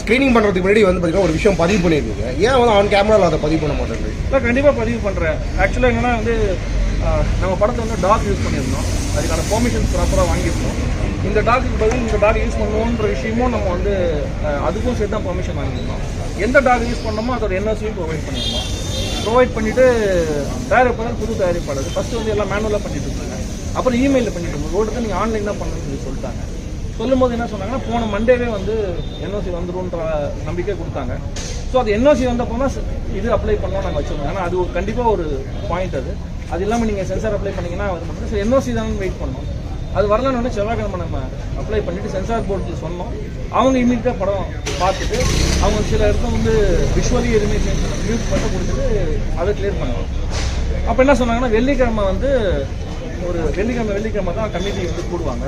Screening பண்ணுறதுக்கு முன்னாடி வந்து பார்த்தீங்கன்னா ஒரு விஷயம் பதிவு பண்ணியிருக்கீங்க. ஏன் வந்து அவன் கேமராவில் அதை பதிவு பண்ண மாட்டேங்குது இல்லை கண்டிப்பாக பதிவு பண்ணுறேன் ஆக்சுவலாக என்னென்னா வந்து நம்ம படத்தை வந்து டாக் யூஸ் பண்ணியிருந்தோம். அதுக்கான பெர்மிஷன் ப்ராப்பராக வாங்கியிருந்தோம். இந்த டாக்குக்கு பதில் இந்த டாக் யூஸ் பண்ணுவோன்ற விஷயமும் நம்ம வந்து அதுக்கும் சேர்த்து தான் பெர்மிஷன் வாங்கியிருந்தோம். எந்த டாக் யூஸ் பண்ணோமோ அதோட என்எஸ்சியும் ப்ரொவைட் பண்ணியிருந்தோம். ப்ரொவைட் பண்ணிவிட்டு தயாரிப்பாளர் புது தயாரிப்பாளர். ஃபஸ்ட்டு வந்து எல்லாம் மேனுவலாக பண்ணிட்டு இருந்தாங்க. அப்புறம் இமெயிலில் பண்ணிட்டு இருந்தோம். ரோடுக்கு நீங்கள் ஆன்லைன் தான் பண்ணணும்னு சொல்லி சொல்லிட்டாங்க. சொல்லும்போது என்ன சொன்னாங்கன்னா போன மண்டேவே வந்து என்ஓசி வந்துருன்ற நம்பிக்கை கொடுத்தாங்க. ஸோ அது என்ஓசி வந்தப்போ தான் இது அப்ளை பண்ணோம் நாங்கள் வச்சுருந்தோம். ஏன்னா அது ஒரு கண்டிப்பாக ஒரு பாயிண்ட் அது. அது இல்லாமல் நீங்கள் சென்சார் அப்ளை பண்ணீங்கன்னா அது மட்டும் ஸோ என்ஓசி தான் வெயிட் பண்ணோம். அது வரலன்னு செவ்வாய்க்கிழமை நம்ம அப்ளை பண்ணிட்டு சென்சார் போர்டுக்கு சொன்னோம். அவங்க இமீடியட்டாக படம் பார்த்துட்டு அவங்க சில இடத்துல வந்து விஷுவலி எதுவுமே மியூட் மட்டும் கொடுத்துட்டு அதை கிளியர் பண்ணோம். அப்போ என்ன சொன்னாங்கன்னா வெள்ளிக்கிழமை வந்து ஒரு வெள்ளிக்கிழமை வெள்ளிக்கிழமை தான் கமிட்டி வந்து கூடுவாங்க.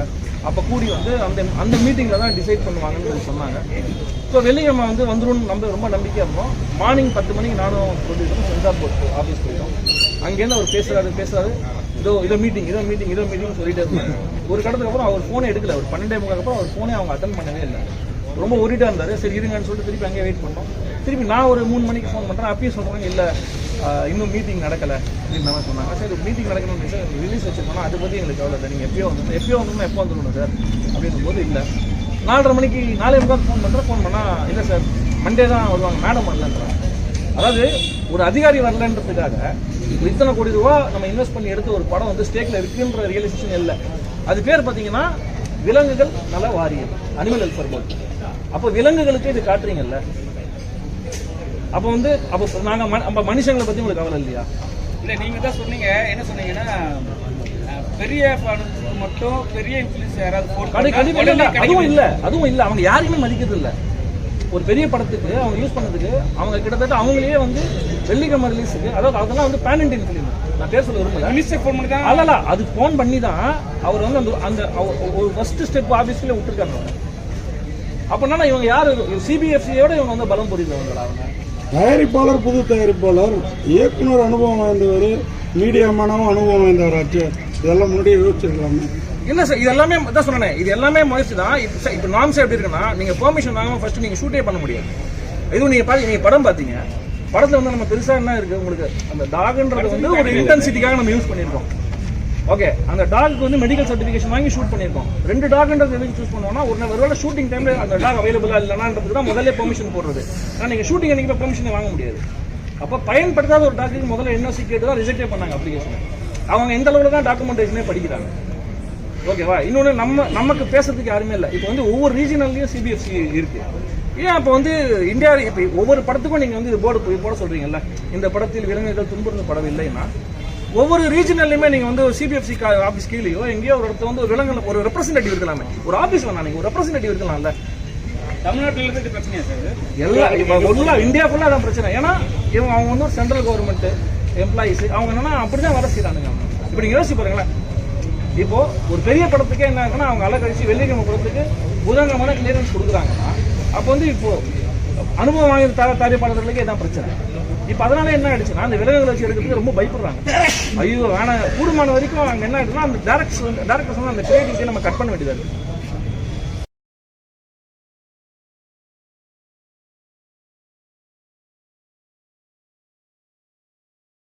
அப்போ கூடி வந்து அந்த அந்த மீட்டிங்கில் தான் டிசைட் பண்ணுவாங்கன்னு சொல்லி சொன்னாங்க. ஸோ வெள்ளிக்கிழமை வந்து வந்துடும் நம்ம ரொம்ப நம்பிக்கையாக இருந்தோம். மார்னிங் பத்து மணிக்கு நானும் சொல்லியிருக்கோம் சென்சார் போர்ட் ஆஃபீஸ் போயிட்டோம். அங்கேருந்து அவர் பேசுகிறாரு பேசுறாரு. இதோ இதோ மீட்டிங் இதோ மீட்டிங் இதோ மீட்டிங் சொல்லிட்டே இருந்தாங்க ஒரு கடத்துக்கு அப்புறம் அவர் ஃபோனை எடுக்கல. ஒரு பன்னெண்டே முக்காக்கு அப்புறம் அவர் ஃபோனே அவங்க அட்டன் பண்ணவே இல்லை. ரொம்ப ஒரிட்டாக இருந்தார். சரி இருங்கன்னு சொல்லிட்டு திருப்பி அங்கேயே வெயிட் பண்ணோம். திருப்பி நான் ஒரு மூணு மணிக்கு ஃபோன் பண்ணுறேன் அப்பயும் சொல்கிறாங்க இல்லை இன்னும் மீட்டிங் நடக்கலை. அப்படின்னு தான் சொன்னாங்க. சரி மீட்டிங் நடக்கணும்னு சார் ரிலீஸ் வச்சிருக்கோம் அதை பற்றி எங்களுக்கு கவலை இல்லை. நீங்கள் எப்பயோ வந்து எப்பயோ வந்துடணும் எப்போ வந்துடணும் சார்? அப்படின்னும் போது இல்லை. நாலரை மணிக்கு நாலே முக்கால் ஃபோன் பண்ணுறேன் ஃபோன் பண்ணால் இல்லை சார் மண்டே தான் வருவாங்க. மேடம் வரலன்றாங்க. அதாவது ஒரு அதிகாரி வரலன்றதுக்காக ஒரு இத்தனை கோடி ரூபா நம்ம இன்வெஸ்ட் பண்ணி எடுத்த ஒரு படம் வந்து ஸ்டேக்கில் இருக்குன்ற ரியலைசேஷன் இல்லை. அது பேர் பார்த்தீங்கன்னா விலங்குகள் நல வாரியம் அனிமல் வெல்ஃபேர் போர்டு அப்போ விலங்குகளுக்கு இது காட்டுறீங்கல்ல? அப்போ வந்து அப்போ நாங்க ம- நம்ம மனுஷங்களை பத்தி உங்களுக்கு கவலை இல்லையா? இல்ல நீங்க தான் சொன்னீங்க. என்ன சொன்னீங்கன்னா பெரிய மட்டும் பெரிய இன்ஃபுளுன்ஸ் யாராவது அதுவும் இல்ல அதுவும் இல்ல. அவங்க யாரையுமே மதிக்கிறது இல்ல. ஒரு பெரிய படத்துக்கு அவங்க யூஸ் பண்ணதுக்கு அவங்க கிட்டத்தட்ட அவங்களே வந்து வெள்ளிக்கிழமை ரிலீஸுக்கு அதாவது அதெல்லாம் வந்து பேன் இண்டியன் ஃபிலிம் நான் பேர் சொல்ல விரும்பல. மினிஸ்டர் ஃபோன் பண்ணி தான் அல்ல அது ஃபோன் பண்ணி தான் அவர் வந்து அந்த அந்த ஒரு ஃபர்ஸ்ட் ஸ்டெப் ஆபீஸ்ல விட்டுருக்காங்க. அவங்க. அப்ப இவங்க யாரு? சிபிஎஃப்சியோட இவங்க வந்து பலம் புரியுதவங்களா அவங்க? தயாரிப்பாளர் புது தயாரிப்பாளர் இயக்குனர் அனுபவம் வாய்ந்தவர் மீடியா மனமும் அனுபவம் வாய்ந்தவராச்சு இதெல்லாம் முன்னாடியே யோசிச்சிருக்கலாமே. இல்ல சார் இது எல்லாமே தான் சொன்னேன் இது எல்லாமே முயற்சி தான். இப்போ சார் இப்போ நாம்ஸ் எப்படி இருக்குன்னா நீங்க பெர்மிஷன் வாங்காம ஃபர்ஸ்ட் நீங்க ஷூட்டே பண்ண முடியாது. இதுவும் நீங்க பாத்து நீங்க படம் பாத்தீங்க படத்துல வந்து நம்ம பெருசா என்ன இருக்கு உங்களுக்கு? அந்த டாக்ன்றது வந்து ஒரு இன்டென்சிட்டிக்காக நம்ம யூஸ் பண்ணியிருக்கோம். ஓகே அந்த டாக்கு வந்து மெடிக்கல் சர்டிஃபிகேஷன் வாங்கி ஷூட் பண்ணியிருக்கோம். ரெண்டு டாக்ன்றது எதுக்கு சூஸ் பண்ணுவோம்னா ஒரு ஒருவேளை ஷூட்டிங் டைம்ல அந்த டாக் அவைலபிளா இல்லைனான்றது தான் முதல்ல பெர்மிஷன் போடுறது. ஆனால் நீங்கள் ஷூட்டிங் அன்னைக்கு பெர்மிஷன் வாங்க முடியாது. அப்போ பயன்படுத்தாத ஒரு டாக்குக்கு முதல்ல என்ஓசி கேட்டு தான் ரிஜெக்டே பண்ணாங்க அப்ளிகேஷன் அவங்க எந்த அளவில் தான் டாக்குமெண்டேஷனே படிக்கிறாங்க. ஓகேவா இன்னொன்று நம்ம நமக்கு பேசுறதுக்கு யாருமே இல்லை. இப்போ வந்து ஒவ்வொரு ரீஜனல்லையும் சிபிஎஃப்சி இருக்குது ஏன் அப்போ வந்து இந்தியா இப்போ ஒவ்வொரு படத்துக்கும் நீங்கள் வந்து இது போர்டு போய் போட சொல்கிறீங்கல்ல இந்த படத்தில் விலங்குகள் துன்புறுத்தப்படவில்லைன்னா ஒவ்வொரு ரீஜனல்லையுமே நீங்கள் வந்து சிபிஎஃப்சி ஆஃபீஸ் கீழேயோ எங்கேயோ ஒரு இடத்துல வந்து ஒரு விலங்குல ஒரு ரெப்ரஸன்டேட்டிவ் இருக்கலாமே. ஒரு ஆஃபீஸ் வேணாம் நீங்கள் ஒரு ரெப்ரஸன்டேட்டிவ் இருக்கலாம்ல. தமிழ்நாட்டுல இருந்து இது பிரச்சனையா சார் இது? எல்லா இப்போ ஃபுல்லா இந்தியா ஃபுல்லா அதான் பிரச்சனை. ஏன்னா இவங்க அவங்க வந்து ஒரு சென்ட்ரல் கவர்மெண்ட் எம்ப்ளாயிஸ் அவங்க என்னன்னா அப்படிதான் வேலை செய்யறானுங்க இப்போ நீங்க யோசிச்சு பாருங்களேன். இப்போ ஒரு பெரிய படத்துக்கே என்ன ஆகுன்னா அவங்க அலக்கழிச்சு வெள்ளிக்கிழமை படத்துக்கு புதன்கிழமை கிளியரன்ஸ் கொடுக்குறாங்கன்னா அப்போ வந்து இப்போ அனுபவம் வாங்கிய தர தயாரிப்பாளர்களுக்கு இதான் பிரச்சனை. இப்போ அதனால என்ன ஆயிடுச்சுன்னா அந்த விலங்குகளை வச்சு எடுக்கிறதுக்கு ரொம்ப பயப்படுறாங்க. ஐயோ ஆனால் கூடுமான வரைக்கும் அங்கே என்ன ஆயிடுச்சுன்னா அந்த டேரக்டர்ஸ் வந்து டேரக்டர்ஸ் வந்து அந்த கிரியேட்டிவிட்டியை நம்ம கட் பண்ண வேண்டியதா இருக்கு.